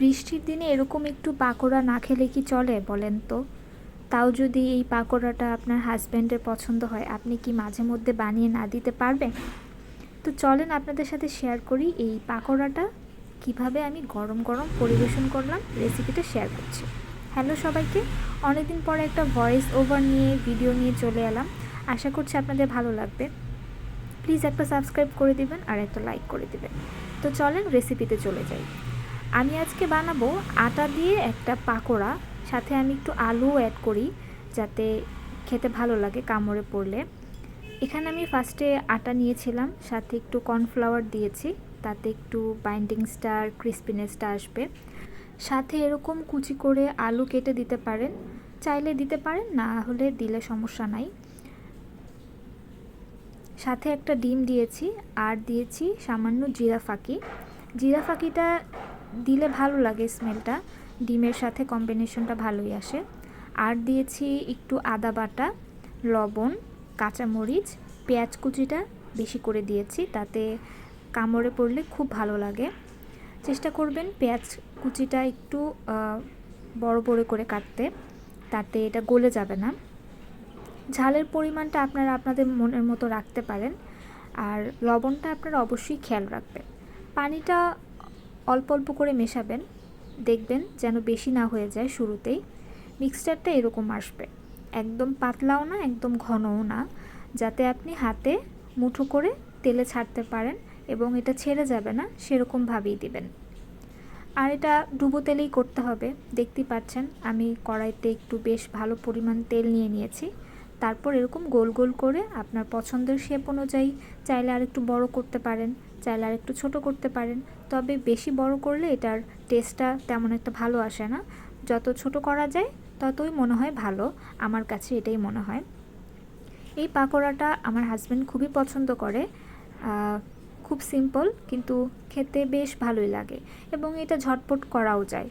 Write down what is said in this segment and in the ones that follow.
বৃষ্টির দিনে এরকম একটু পাকোড়া না খেলে কি চলে বলেন তো? তাও যদি এই পাকোড়াটা আপনার হাজব্যান্ডের পছন্দ হয়, আপনি কি মাঝে মধ্যে বানিয়ে না দিতে পারবেন? তো চলেন আপনাদের সাথে শেয়ার করি এই পাকোড়াটা, কীভাবে আমি গরম গরম পরিবেশন করলাম রেসিপিটা শেয়ার করছি। হ্যালো সবাইকে, অনেকদিন পরে একটা ভয়েস ওভার নিয়ে ভিডিও নিয়ে চলে এলাম। আশা করছি আপনাদের ভালো লাগবে। প্লিজ একটা সাবস্ক্রাইব করে দিবেন আর একটা লাইক করে দিবেন। তো চলেন রেসিপিতে চলে যাই। আমি আজকে বানাবো আটা দিয়ে একটা পাকোড়া। সাথে আমি একটু আলু অ্যাড করি, যাতে খেতে ভালো লাগে কামড়ে পড়লে। এখানে আমি ফার্স্টে আটা নিয়েছিলাম, সাথে একটু কর্নফ্লাওয়ার দিয়েছি, তাতে একটু বাইন্ডিংসটা আর ক্রিস্পিনেসটা আসবে। সাথে এরকম কুচি করে আলু কেটে দিতে পারেন। চাইলে দিতে পারেন, না হলে দিলে সমস্যা নাই। সাথে একটা ডিম দিয়েছি, আর দিয়েছি সামান্য জিরা ফাঁকি। জিরা ফাঁকিটা দিলে ভালো লাগে স্মেলটা ডিমের সাথে কম্বিনেশনটা ভালোই আসে। আর দিয়েছি একটু আদা বাটা, লবণ, কাঁচামরিচ, পেঁয়াজ কুচিটা বেশি করে দিয়েছি, তাতে কামড়ে পড়লে খুব ভালো লাগে। চেষ্টা করবেন পেঁয়াজ কুচিটা একটু বড় বড় করে কাটতে, তাতে এটা গলে যাবে না। ঝালের পরিমাণটা আপনারা আপনাদের মনের মতো রাখতে পারেন। আর লবণটা আপনারা অবশ্যই খেয়াল রাখবেন। পানিটা অল্প অল্প করে মেশাবেন, দেখবেন যেন বেশি না হয়ে যায় শুরুতেই। মিক্সচারটা এরকম আসবে। একদম পাতলাও না, একদম ঘনও না, যাতে আপনি হাতে মুঠো করে তেলে ছাড়তে পারেন এবং এটা ছেড়ে যাবে না সেরকমভাবেই দিবেন। আর এটা ডুবো তেলেই করতে হবে। দেখতেই পাচ্ছেন, আমি কড়াইতে একটু বেশ ভালো পরিমাণ তেল নিয়ে নিয়েছি। তারপর এরকম গোল গোল করে আপনার পছন্দের শেপ অনুযায়ী চাইলে আর একটু বড় করতে পারেন, চাইলে আর একটু ছোটো করতে পারেন। তবে বেশি বড় করলে এটার টেস্টটা তেমন একটা ভালো আসে না। যত ছোট করা যায়, ততই মনে হয় ভালো। আমার কাছে এটাই মনে হয়। এই পাকোড়াটা আমার হাজব্যান্ড খুবই পছন্দ করে। খুব সিম্পল কিন্তু খেতে বেশ ভালোই লাগে এবং এটা ঝটপট করাও যায়।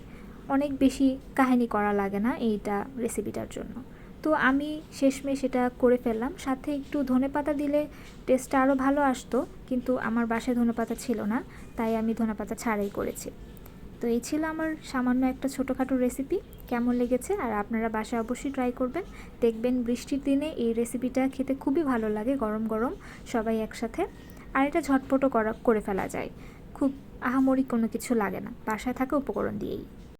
অনেক বেশি কাহিনী করা লাগে না এইটা রেসিপিটার জন্য। তো আমি শেষমেশ এটা করে ফেললাম। সাথে একটু ধনে পাতা দিলে টেস্টটা আরও ভালো আসতো, কিন্তু আমার বাসায় ধনে পাতা ছিল না, তাই আমি ধনে পাতা ছাড়াই করেছি। তো এই ছিল আমার সামান্য একটা ছোটোখাটো রেসিপি কেমন লেগেছে? আর আপনারা বাসায় অবশ্যই ট্রাই করবেন। দেখবেন বৃষ্টির দিনে এই রেসিপিটা খেতে খুবই ভালো লাগে, গরম গরম, সবাই একসাথে। আর এটা ঝটপটও করা, করে ফেলা যায়। খুব আহামরি কোনো কিছু লাগে না। বাসায় থাকা উপকরণ দিয়েই।